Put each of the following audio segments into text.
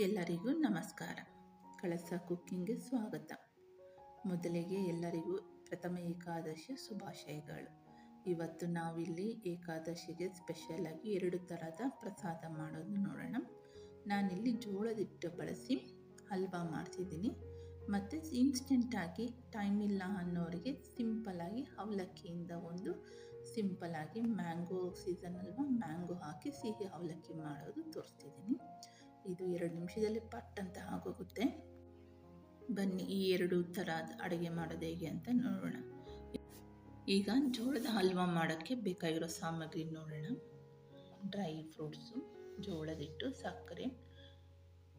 ಎಲ್ಲರಿಗೂ ನಮಸ್ಕಾರ. ಕಳಸ ಕುಕ್ಕಿಂಗ್ಗೆ ಸ್ವಾಗತ. ಮೊದಲಿಗೆ ಎಲ್ಲರಿಗೂ ಪ್ರಥಮ ಏಕಾದಶಿ ಶುಭಾಶಯಗಳು. ಇವತ್ತು ನಾವಿಲ್ಲಿ ಏಕಾದಶಿಗೆ ಸ್ಪೆಷಲಾಗಿ ಎರಡು ಥರದ ಪ್ರಸಾದ ಮಾಡೋದು ನೋಡೋಣ. ನಾನಿಲ್ಲಿ ಜೋಳದ ಹಿಟ್ಟು ಬಳಸಿ ಹಲ್ವಾ ಮಾಡ್ತಿದ್ದೀನಿ. ಮತ್ತು ಇನ್ಸ್ಟೆಂಟಾಗಿ ಟೈಮ್ ಇಲ್ಲ ಅನ್ನೋರಿಗೆ ಸಿಂಪಲಾಗಿ ಅವಲಕ್ಕಿಯಿಂದ ಒಂದು ಸಿಂಪಲಾಗಿ ಮ್ಯಾಂಗೋ ಸೀಸನ್ ಅಲ್ವಾ ಮ್ಯಾಂಗೋ ಹಾಕಿ ಸಿಹಿ ಅವಲಕ್ಕಿ ಮಾಡೋದು ತೋರಿಸ್ತಿದ್ದೀನಿ. ಇದು ಎರಡು ನಿಮಿಷದಲ್ಲಿ ಪಟ್ ಅಂತ ಆಗೋಗುತ್ತೆ. ಬನ್ನಿ, ಈ ಎರಡು ಥರ ಅಡುಗೆ ಮಾಡೋದು ಹೇಗೆ ಅಂತ ನೋಡೋಣ. ಈಗ ಜೋಳದ ಹಲ್ವಾ ಮಾಡೋಕ್ಕೆ ಬೇಕಾಗಿರೋ ಸಾಮಗ್ರಿ ನೋಡೋಣ. ಡ್ರೈ ಫ್ರೂಟ್ಸು ಜೋಳದ ಹಿಟ್ಟು ಸಕ್ಕರೆ,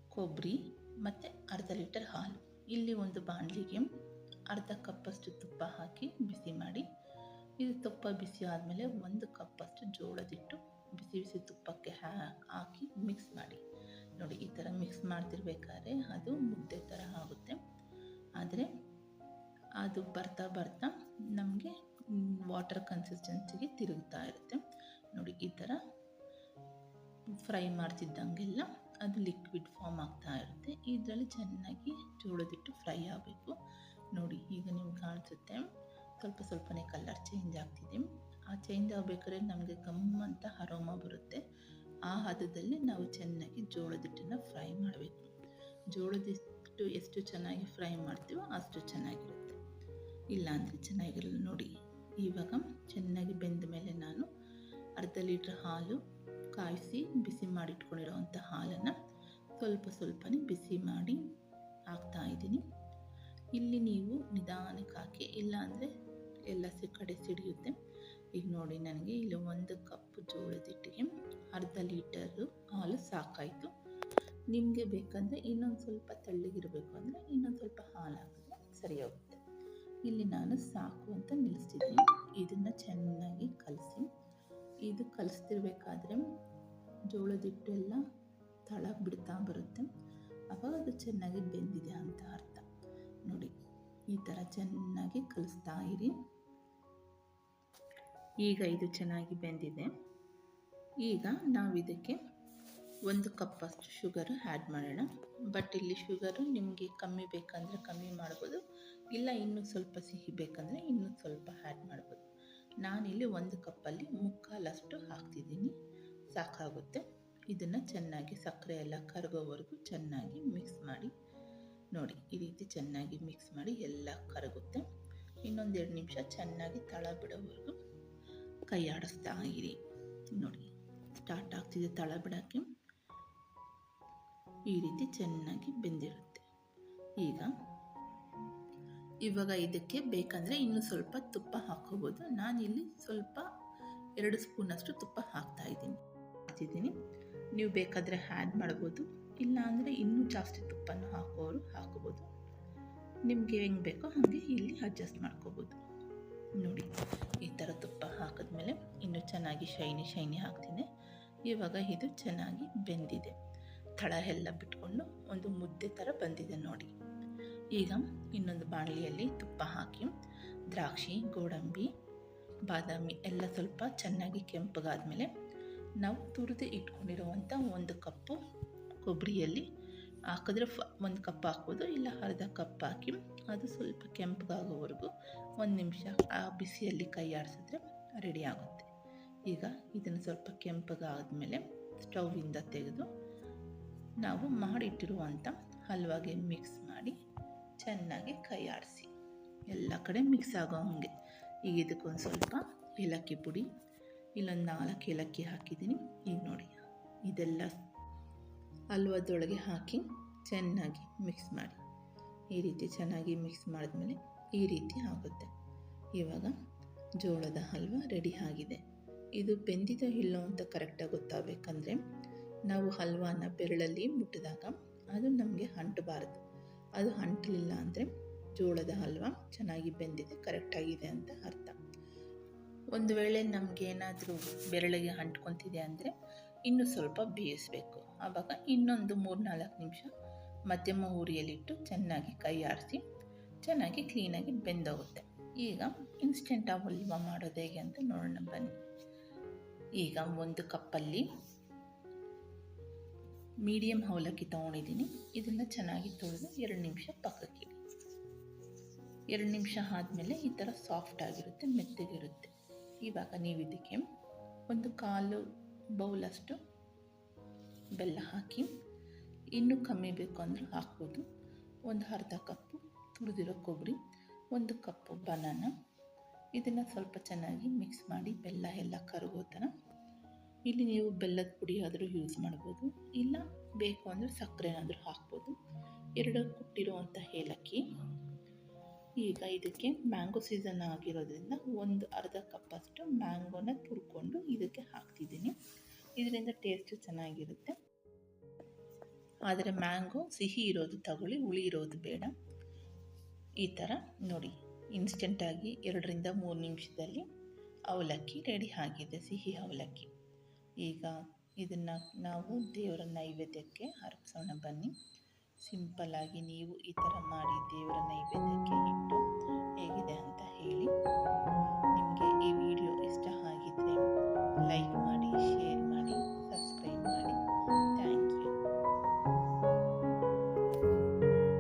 ಕೊಬ್ಬರಿ ಮತ್ತು ಅರ್ಧ ಲೀಟರ್ ಹಾಲು. ಇಲ್ಲಿ ಒಂದು ಬಾಣಲಿಗೆ ಅರ್ಧ ಕಪ್ಪಷ್ಟು ತುಪ್ಪ ಹಾಕಿ ಬಿಸಿ ಮಾಡಿ. ಇದು ತುಪ್ಪ ಬಿಸಿ ಆದಮೇಲೆ ಒಂದು ಕಪ್ಪಷ್ಟು ಜೋಳದಿಟ್ಟು ಬಿಸಿ ಬಿಸಿ ತುಪ್ಪಕ್ಕೆ ಹಾಕಿ ಮಿಕ್ಸ್ ಮಾಡಿ ನೋಡಿ ಈ ಥರ ಮಿಕ್ಸ್ ಮಾಡ್ತಿರ್ಬೇಕಾದ್ರೆ ಅದು ಮುದ್ದೆ ಥರ ಆಗುತ್ತೆ. ಆದರೆ ಅದು ಬರ್ತಾ ಬರ್ತಾ ನಮಗೆ ವಾಟರ್ ಕನ್ಸಿಸ್ಟೆನ್ಸಿಗೆ ತಿರುಗ್ತಾ ಇರುತ್ತೆ. ನೋಡಿ ಈ ಥರ ಫ್ರೈ ಮಾಡ್ತಿದ್ದಂಗೆಲ್ಲ ಅದು ಲಿಕ್ವಿಡ್ ಫಾರ್ಮ್ ಆಗ್ತಾ ಇರುತ್ತೆ. ಇದರಲ್ಲಿ ಚೆನ್ನಾಗಿ ಜೋಳದಿಟ್ಟು ಫ್ರೈ ಆಗಬೇಕು. ನೋಡಿ ಈಗ ನಿಮ್ಗೆ ಕಾಣಿಸುತ್ತೆ. ಸ್ವಲ್ಪ ಸ್ವಲ್ಪನೇ ಕಲರ್ ಚೇಂಜ್ ಆಗ್ತಿದೆ. ಆ ಚೇಂಜ್ ಆಗಬೇಕಾದ್ರೆ ನಮಗೆ ಗಮ್ ಅಂತ ಅರೋಮ ಬರುತ್ತೆ. ಆ ಹದದಲ್ಲಿ ನಾವು ಚೆನ್ನಾಗಿ ಜೋಳದ ಹಿಟ್ಟನ್ನು ಫ್ರೈ ಮಾಡಬೇಕು. ಜೋಳದಿಟ್ಟು ಎಷ್ಟು ಚೆನ್ನಾಗಿ ಫ್ರೈ ಮಾಡ್ತೀವೋ ಅಷ್ಟು ಚೆನ್ನಾಗಿರುತ್ತೆ. ಇಲ್ಲಾಂದರೆ ಚೆನ್ನಾಗಿರಲ್ಲ ನೋಡಿ. ಇವಾಗ ಚೆನ್ನಾಗಿ ಬೆಂದ ಮೇಲೆ ನಾನು ಅರ್ಧ ಲೀಟ್ರ್ ಹಾಲು ಕಾಯಿಸಿ ಬಿಸಿ ಮಾಡಿಟ್ಕೊಂಡಿರೋವಂಥ ಹಾಲನ್ನು ಸ್ವಲ್ಪ ಸ್ವಲ್ಪನೇ ಬಿಸಿ ಮಾಡಿ ಹಾಕ್ತಾ ಇದ್ದೀನಿ. ಇಲ್ಲಿ ನೀವು ನಿಧಾನಕ್ಕೆ ಹಾಕಿ, ಇಲ್ಲಾಂದರೆ ಎಲ್ಲ ಕಡೆ ಸಿಡಿಯುತ್ತೆ. ಈಗ ನೋಡಿ ನನಗೆ ಇಲ್ಲಿ ಒಂದು ಕಪ್ ಜೋಳದಿಟ್ಟಿಗೆ ಅರ್ಧ ಲೀಟರು ಹಾಲು ಸಾಕಾಯಿತು. ನಿಮಗೆ ಬೇಕಂದರೆ ಇನ್ನೊಂದು ಸ್ವಲ್ಪ ತೆಳ್ಳಗಿರಬೇಕು ಅಂದರೆ ಇನ್ನೊಂದು ಸ್ವಲ್ಪ ಹಾಲು ಹಾಕಿದ್ರೆ ಸರಿ ಹೋಗುತ್ತೆ ಇಲ್ಲಿ ನಾನು ಸಾಕು ಅಂತ ನಿಲ್ಲಿಸ್ತಿದ್ದೀನಿ ಇದನ್ನು ಚೆನ್ನಾಗಿ ಕಲಸಿ. ಇದು ಕಲಿಸ್ತಿರ್ಬೇಕಾದ್ರೆ ಜೋಳದ ಹಿಟ್ಟೆಲ್ಲ ತಳ ಬಿಡ್ತಾ ಬರುತ್ತೆ. ಆವಾಗ ಅದು ಚೆನ್ನಾಗಿ ಬೆಂದಿದೆ ಅಂತ ಅರ್ಥ. ನೋಡಿ, ಈ ಥರ ಚೆನ್ನಾಗಿ ಕಲಿಸ್ತಾ ಇರಿ. ಈಗ ಇದು ಚೆನ್ನಾಗಿ ಬೆಂದಿದೆ. ಈಗ ನಾವು ಇದಕ್ಕೆ ಒಂದು ಕಪ್ಪಷ್ಟು ಶುಗರು ಆ್ಯಡ್ ಮಾಡೋಣ. ಬಟ್ ಇಲ್ಲಿ ಶುಗರು ನಿಮಗೆ ಕಮ್ಮಿ ಬೇಕಂದರೆ ಕಮ್ಮಿ ಮಾಡ್ಬೋದು. ಇಲ್ಲ ಇನ್ನೂ ಸ್ವಲ್ಪ ಸಿಹಿ ಬೇಕಂದರೆ ಇನ್ನೂ ಸ್ವಲ್ಪ ಆ್ಯಡ್ ಮಾಡ್ಬೋದು. ನಾನಿಲ್ಲಿ ಒಂದು ಕಪ್ಪಲ್ಲಿ ಮುಕ್ಕಾಲಷ್ಟು ಹಾಕ್ತಿದ್ದೀನಿ. ಸಾಕಾಗುತ್ತೆ. ಇದನ್ನು ಚೆನ್ನಾಗಿ ಸಕ್ಕರೆ ಎಲ್ಲ ಕರಗೋವರೆಗೂ ಚೆನ್ನಾಗಿ ಮಿಕ್ಸ್ ಮಾಡಿ. ನೋಡಿ, ಈ ರೀತಿ ಚೆನ್ನಾಗಿ ಮಿಕ್ಸ್ ಮಾಡಿ ಎಲ್ಲ ಕರಗುತ್ತೆ. ಇನ್ನೊಂದೆರಡು ನಿಮಿಷ ಚೆನ್ನಾಗಿ ತಳ ಬಿಡೋವರೆಗೂ ಕೈ ಆಡಿಸ್ತಾ ಇರಿ. ನೋಡಿ ಸ್ಟಾರ್ಟ್ ಆಗ್ತಿದೆ ತಳ ಬಿಡೋಕ್ಕೆ ಈ ರೀತಿ ಚೆನ್ನಾಗಿ ಬೆಂದಿರುತ್ತೆ. ಈಗ ಇವಾಗ ಇದಕ್ಕೆ ಬೇಕಂದರೆ ಇನ್ನೂ ಸ್ವಲ್ಪ ತುಪ್ಪ ಹಾಕೋಬೋದು ನಾನಿಲ್ಲಿ ಸ್ವಲ್ಪ ಎರಡು ಸ್ಪೂನಷ್ಟು ತುಪ್ಪ ಹಾಕ್ತಾ ಇದ್ದೀನಿ. ನೀವು ಬೇಕಾದರೆ ಆ್ಯಡ್ ಮಾಡ್ಬೋದು. ಇಲ್ಲ ಅಂದರೆ ಇನ್ನೂ ಜಾಸ್ತಿ ತುಪ್ಪನ ಹಾಕೋರು ಹಾಕೋಬೋದು ನಿಮಗೆ ಹೆಂಗೆ ಬೇಕೋ ಹಾಗೆ ಇಲ್ಲಿ ಅಡ್ಜಸ್ಟ್ ಮಾಡ್ಕೋಬೋದು. ನೋಡಿ, ಈ ಥರ ತುಪ್ಪ ಹಾಕಿದ್ಮೇಲೆ ಇನ್ನೂ ಚೆನ್ನಾಗಿ ಶೈನಿ ಶೈನಿ ಆಗ್ತಿದೆ ಇವಾಗ ಇದು ಚೆನ್ನಾಗಿ ಬೆಂದಿದೆ. ತಳ ಎಲ್ಲ ಬಿಟ್ಕೊಂಡು ಒಂದು ಮುದ್ದೆ ಥರ ಬಂದಿದೆ ನೋಡಿ. ಈಗ ಇನ್ನೊಂದು ಬಾಣಲಿಯಲ್ಲಿ ತುಪ್ಪ ಹಾಕಿ, ದ್ರಾಕ್ಷಿ, ಗೋಡಂಬಿ, ಬಾದಾಮಿ ಎಲ್ಲ ಸ್ವಲ್ಪ ಚೆನ್ನಾಗಿ ಕೆಂಪಗಾದ್ಮೇಲೆ ನಾವು ತುರಿದು ಇಟ್ಕೊಂಡಿರುವಂಥ ಒಂದು ಕಪ್ಪು ಕೊಬ್ಬರಿಯಲ್ಲಿ ಹಾಕಿದ್ರೆ ಫ ಒಂದು ಕಪ್ ಹಾಕ್ಬೋದು, ಇಲ್ಲ ಅರ್ಧ ಕಪ್ ಹಾಕಿ ಅದು ಸ್ವಲ್ಪ ಕೆಂಪಗಾಗೋವರೆಗೂ ಒಂದು ನಿಮಿಷ ಆ ಬಿಸಿಯಲ್ಲಿ ಕೈ ಆಡಿಸಿದ್ರೆ ರೆಡಿ ಆಗುತ್ತೆ. ಈಗ ಇದನ್ನು ಸ್ವಲ್ಪ ಕೆಂಪಗಾದ್ಮೇಲೆ ಸ್ಟೌವಿಂದ ತೆಗೆದು ನಾವು ಮಾಡಿಟ್ಟಿರುವಂಥ ಹಲ್ವಾಗೆ ಮಿಕ್ಸ್ ಮಾಡಿ ಚೆನ್ನಾಗಿ ಕೈ ಆಡಿಸಿ ಎಲ್ಲ ಕಡೆ ಮಿಕ್ಸ್ ಆಗೋ ಹಾಗೆ. ಈಗ ಇದಕ್ಕೊಂದು ಸ್ವಲ್ಪ ಏಲಕ್ಕಿ ಪುಡಿ, ಇಲ್ಲೊಂದು ನಾಲ್ಕು ಏಲಕ್ಕಿ ಹಾಕಿದ್ದೀನಿ. ಈಗ ನೋಡಿ, ಇದೆಲ್ಲ ಹಲ್ವದೊಳಗೆ ಹಾಕಿ ಚೆನ್ನಾಗಿ ಮಿಕ್ಸ್ ಮಾಡಿ. ಈ ರೀತಿ ಚೆನ್ನಾಗಿ ಮಿಕ್ಸ್ ಮಾಡಿದ್ಮೇಲೆ ಈ ರೀತಿ ಆಗುತ್ತೆ. ಇವಾಗ ಜೋಳದ ಹಲ್ವ ರೆಡಿ ಆಗಿದೆ. ಇದು ಬೆಂದಿದ ಇಲ್ಲೋ ಅಂತ ಕರೆಕ್ಟಾಗಿ ಗೊತ್ತಾಗಬೇಕಂದ್ರೆ, ನಾವು ಹಲ್ವಾನ ಬೆರಳಲ್ಲಿ ಮುಟ್ಟಿದಾಗ ಅದು ನಮಗೆ ಅಂಟಬಾರ್ದು. ಅದು ಅಂಟಲಿಲ್ಲ ಅಂದರೆ ಜೋಳದ ಹಲ್ವ ಚೆನ್ನಾಗಿ ಬೆಂದಿದೆ ಕರೆಕ್ಟಾಗಿದೆ ಅಂತ ಅರ್ಥ. ಒಂದು ವೇಳೆ ನಮಗೇನಾದರೂ ಬೆರಳಿಗೆ ಅಂಟ್ಕೊತಿದೆ ಅಂದರೆ ಇನ್ನೂ ಸ್ವಲ್ಪ ಬೇಯಿಸಬೇಕು. ಆವಾಗ ಇನ್ನೊಂದು ಮೂರು ನಾಲ್ಕು ನಿಮಿಷ ಮಧ್ಯಮ ಉರಿಯಲ್ಲಿಟ್ಟು ಚೆನ್ನಾಗಿ ಕೈ ಆರಿಸಿ, ಚೆನ್ನಾಗಿ ಕ್ಲೀನಾಗಿ ಬೆಂದೋಗುತ್ತೆ. ಈಗ ಇನ್ಸ್ಟೆಂಟ್ ಹಲ್ವ ಮಾಡೋದು ಹೇಗೆ ಅಂತ ನೋಡೋಣ ಬನ್ನಿ. ಈಗ ಒಂದು ಕಪ್ಪಲ್ಲಿ ಮೀಡಿಯಮ್ ಅವಲಕ್ಕಿ ತೊಗೊಂಡಿದ್ದೀನಿ. ಇದನ್ನು ಚೆನ್ನಾಗಿ ತೊಳೆದು ಎರಡು ನಿಮಿಷ ಪಕ್ಕಕ್ಕೆ ಎರಡು ನಿಮಿಷ ಆದಮೇಲೆ ಈ ಥರ ಸಾಫ್ಟ್ ಆಗಿರುತ್ತೆ, ಮೆತ್ತಗಿರುತ್ತೆ. ಇವಾಗ ನೀವು ಇದಕ್ಕೆ ಒಂದು ಕಾಲು ಬೌಲಷ್ಟು ಬೆಲ್ಲ ಹಾಕಿ, ಇನ್ನೂ ಕಮ್ಮಿ ಬೇಕು ಅಂದರೆ ಹಾಕ್ಬೋದು. ಒಂದು ಅರ್ಧ ಕಪ್ಪು ತುರಿದಿರೋ ಕೊಬ್ಬರಿ, ಒಂದು ಕಪ್ಪು ಬನಾನ ಇದನ್ನು ಸ್ವಲ್ಪ ಚೆನ್ನಾಗಿ ಮಿಕ್ಸ್ ಮಾಡಿ ಬೆಲ್ಲ ಎಲ್ಲ ಕರಗೋ ಥರ ಇಲ್ಲಿ ನೀವು ಬೆಲ್ಲದ ಪುಡಿ ಆದರೂ ಯೂಸ್ ಮಾಡ್ಬೋದು. ಇಲ್ಲ, ಬೇಕು ಅಂದರೆ ಸಕ್ಕರೆನಾದರೂ ಹಾಕ್ಬೋದು. ಎರಡು ಕುಟ್ಟಿರುವಂಥ ಏಲಕ್ಕಿ. ಈಗ ಇದಕ್ಕೆ ಮ್ಯಾಂಗೋ ಸೀಸನ್ ಆಗಿರೋದ್ರಿಂದ ಒಂದು ಅರ್ಧ ಕಪ್ಪಷ್ಟು ಮ್ಯಾಂಗೋನ ತುರ್ಕೊಂಡು ಇದಕ್ಕೆ ಹಾಕ್ತಿದ್ದೀನಿ. ಇದರಿಂದ ಟೇಸ್ಟು ಚೆನ್ನಾಗಿರುತ್ತೆ. ಆದರೆ ಮ್ಯಾಂಗೋ ಸಿಹಿ ಇರೋದು ತಗೊಳ್ಳಿ, ಹುಳಿ ಇರೋದು ಬೇಡ. ಈ ಥರ ನೋಡಿ. ಇನ್ಸ್ಟೆಂಟಾಗಿ ಎರಡರಿಂದ ಮೂರು ನಿಮಿಷದಲ್ಲಿ ಅವಲಕ್ಕಿ ರೆಡಿ ಆಗಿದೆ, ಸಿಹಿ ಅವಲಕ್ಕಿ. ಈಗ ಇದನ್ನು ನಾವು ದೇವರ ನೈವೇದ್ಯಕ್ಕೆ ಅರ್ಪಿಸೋಣ. ಬನ್ನಿ. ಸಿಂಪಲ್ಲಾಗಿ ನೀವು ಈ ಥರ ಮಾಡಿ ದೇವರ ನೈವೇದ್ಯಕ್ಕೆ ಇಟ್ಟು ಹೇಗಿದೆ?